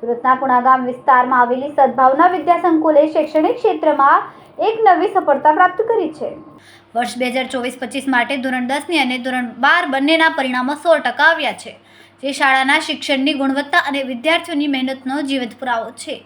સુરતના પુણાગામ વિસ્તારમાં આવેલી સદભાવના વિદ્યા સંકુલે શૈક્ષણિક ક્ષેત્રમાં એક નવી સફળતા પ્રાપ્ત કરી છે. વર્ષ બે હજાર ચોવીસ પચીસ માટે ધોરણ દસની અને ધોરણ બાર બંનેના પરિણામો સો ટકા આવ્યા છે, જે શાળાના શિક્ષણની ગુણવત્તા અને વિદ્યાર્થીઓની મહેનતનો જીવંત પુરાવો છે.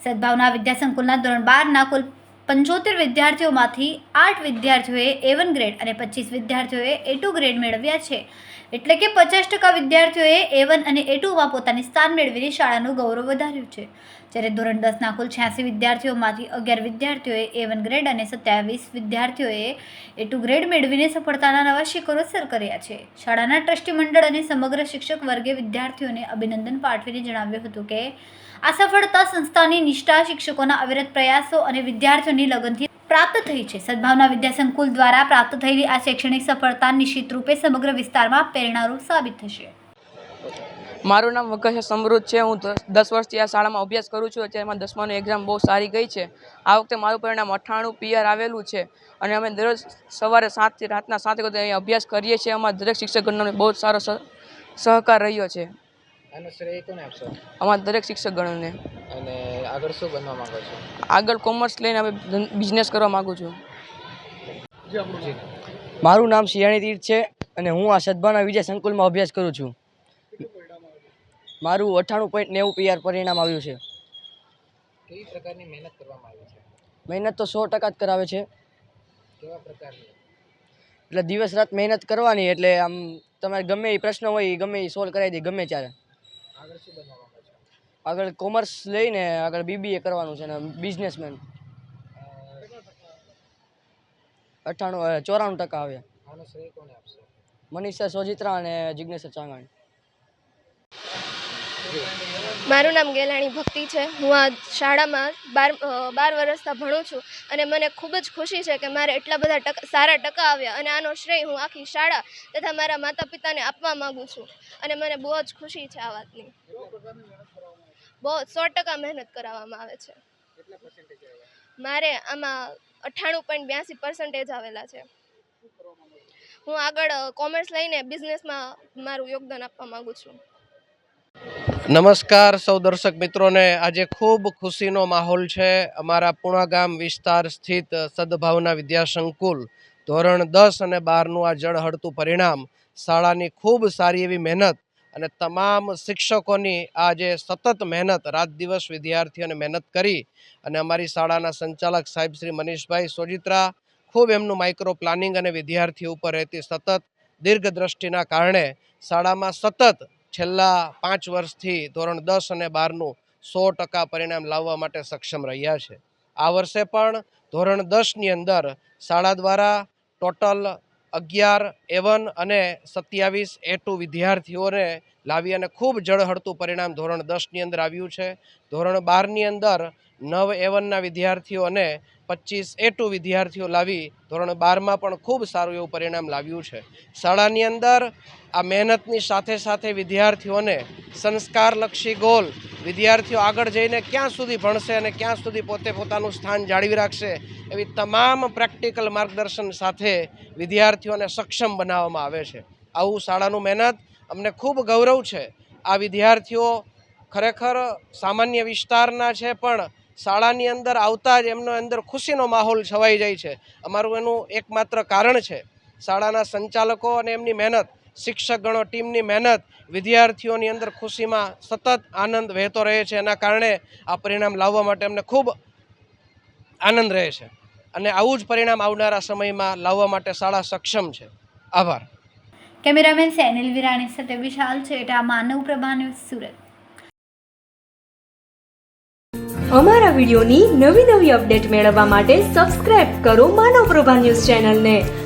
સદભાવના વિદ્યા સંકુલના ધોરણ બારના કુલ પંચોતેર વિદ્યાર્થીઓમાંથી આઠ વિદ્યાર્થીઓએ એ વન ગ્રેડ અને પચીસ વિદ્યાર્થીઓએ એ ટુ ગ્રેડ મેળવ્યા છે. એટલે કે પચાસ ટકા વિદ્યાર્થીઓએ એ વન અને એ ટુમાં પોતાની સ્થાન મેળવીને શાળાનું ગૌરવ વધાર્યું છે. જ્યારે ધોરણ દસના કુલ છ્યાસી વિદ્યાર્થીઓમાંથી અગિયાર વિદ્યાર્થીઓએ એ વન ગ્રેડ અને સત્યાવીસ વિદ્યાર્થીઓએ એ ટુ ગ્રેડ મેળવીને સફળતાના નવા શિખરો સર કર્યા છે. શાળાના ટ્રસ્ટી મંડળ અને સમગ્ર શિક્ષક વર્ગે વિદ્યાર્થીઓને અભિનંદન પાઠવીને જણાવ્યું હતું કે આ સફળતા સંસ્થાની નિષ્ઠા શિક્ષકોના અવિરત પ્રયાસો અને વિદ્યાર્થીઓની લગનથી પ્રાપ્ત થઈ છે. સદભાવના વિદ્યાસંકુલ દ્વારા પ્રાપ્ત થયેલી આ શૈક્ષણિક સફળતા નિશ્ચિત રૂપે સમગ્ર વિસ્તારમાં પ્રેરણારૂપ સાબિત થશે. મારું નામ વઘસ સમૃદ્ધ છે. હું દસ વર્ષથી આ શાળામાં અભ્યાસ કરું છું. અત્યારે એમાં દસમાની એક્ઝામ બહુ સારી ગઈ છે. આ વખતે મારું પરિણામ અઠ્ઠાણું પીઆર આવેલું છે અને અમે દરરોજ સવારે સાતથી રાતના સાત વાગે અહીં અભ્યાસ કરીએ છીએ. અમારા દરેક શિક્ષકગણનો બહુ સારો સહકાર રહ્યો છે. આનો શ્રેય કોને આપશો? અમારા દરેક શિક્ષકગણોને અને આગળ શું બનવા માંગો છો? આગળ કોમર્સ લઈને અમે બિઝનેસ કરવા માગું છું. મારું નામ શિયાણી તીર્થ છે અને હું આ સદભાના વિજય સંકુલમાં અભ્યાસ કરું છું. મારું અઠ્ઠાણું પોઈન્ટ નેવું પીઆર પરિણામ આવ્યું છે. કેવી પ્રકારની મહેનત કરવામાં આવી છે? મહેનત તો સો ટકા જ કરાવે છે. કેવા પ્રકારની? એટલે દિવસ રાત મહેનત કરવાની એટલે આમ તમારે ગમે એ પ્રશ્ન હોય એ ગમે એ સોલ્વ કરાવી દે ગમે ત્યારે. આગળ શું બનવા માંગો છો? આગળ કોમર્સ લઈને આગળ બીબીએ કરવાનું છે ને બિઝનેસમેન અઠ્ઠાણું ચોરાણું ટકા આવે. મનીષા સોજિત્રા અને જિજ્ઞેશ ચાંગાણી. મારું નામ ગેલાણી ભક્તિ છે. હું આ શાળામાં બાર બાર વર્ષથી ભણું છું અને મને ખૂબ જ ખુશી છે કે મારે એટલા બધા ટકા, સારા ટકા આવ્યા અને આનો શ્રેય હું આખી શાળા તથા મારા માતા પિતાને આપવા માગું છું અને મને બહુ જ ખુશી છે આ વાતની. બહુ, સો ટકા મહેનત કરાવવામાં આવે છે. મારે આમાં અઠ્ઠાણું પોઈન્ટ બ્યાસી પર્સન્ટેજ આવેલા છે. હું આગળ કોમર્સ લઈને બિઝનેસમાં મારું યોગદાન આપવા માગું છું. નમસ્કાર સૌ દર્શક મિત્રોને. આજે ખૂબ ખુશીનો માહોલ છે. અમારા પુણા ગામ વિસ્તાર સ્થિત સદભાવના વિદ્યાસંકુલ ધોરણ દસ અને બારનું આ જળહળતું પરિણામ શાળાની ખૂબ સારી એવી મહેનત અને તમામ શિક્ષકોની આ જે સતત મહેનત, રાત દિવસ વિદ્યાર્થીઓને મહેનત કરી અને અમારી શાળાના સંચાલક સાહેબ શ્રી મનીષભાઈ સોજિત્રા ખૂબ એમનું માઇક્રો પ્લાનિંગ અને વિદ્યાર્થી ઉપર રહેતી સતત દીર્ઘ દ્રષ્ટિના કારણે શાળામાં સતત છેલ્લા પાંચ વર્ષથી ધોરણ દસ અને બારનું સો ટકા પરિણામ લાવવા માટે સક્ષમ રહ્યા છે. આ વર્ષે પણ ધોરણ દસની અંદર શાળા દ્વારા ટોટલ અગિયાર, એવન અને સત્યાવીસ એ ટુ વિદ્યાર્થીઓને લાવી અને ખૂબ જળહળતું પરિણામ ધોરણ દસની અંદર આવ્યું છે. ધોરણ બારની અંદર નવ, એવનના વિદ્યાર્થીઓ અને પચીસ એ ટુ વિદ્યાર્થીઓ લાવી ધોરણ બારમાં પણ ખૂબ સારું એવું પરિણામ લાવ્યું છે. શાળાની અંદર આ મહેનતની સાથે સાથે વિદ્યાર્થીઓને સંસ્કારલક્ષી ગોલ વિદ્યાર્થીઓ આગળ જઈને ક્યાં સુધી ભણશે અને ક્યાં સુધી પોતે પોતાનું સ્થાન જાળવી રાખશે એવી તમામ પ્રેક્ટિકલ માર્ગદર્શન સાથે વિદ્યાર્થીઓને સક્ષમ બનાવવામાં આવે છે. આવું શાળાનું મહેનત અમને ખૂબ ગૌરવ છે. આ વિદ્યાર્થીઓ ખરેખર સામાન્ય વિસ્તારના છે પણ શાળાની અંદર આવતા જ એમનો અંદર ખુશીનો માહોલ છવાઈ જાય છે. અમારું એનું એકમાત્ર કારણ છે. શાળાના સંચાલકો અને એમની મહેનત શિક્ષકગણો ટીમની મહેનત વિદ્યાર્થીઓની અંદર ખુશીમાં સતત આનંદ વહેતો રહે છે. એના કારણે આ પરિણામ લાવવા માટે અમને ખૂબ આનંદ રહે છે. અને આવું જ પરિણામ આવનારા સમયમાં લાવવા માટે શાળા સક્ષમ છે. આભાર. કેમેરામેન સેનિલ વિરાણી સાથે વિશાલ છેટા માનવ પ્રભા સુરત. અમારા વિડિયોની નવી નવી અપડેટ મેળવવા માટે સબસ્ક્રાઇબ કરો માનવ પ્રભા ન્યૂઝ ચેનલને.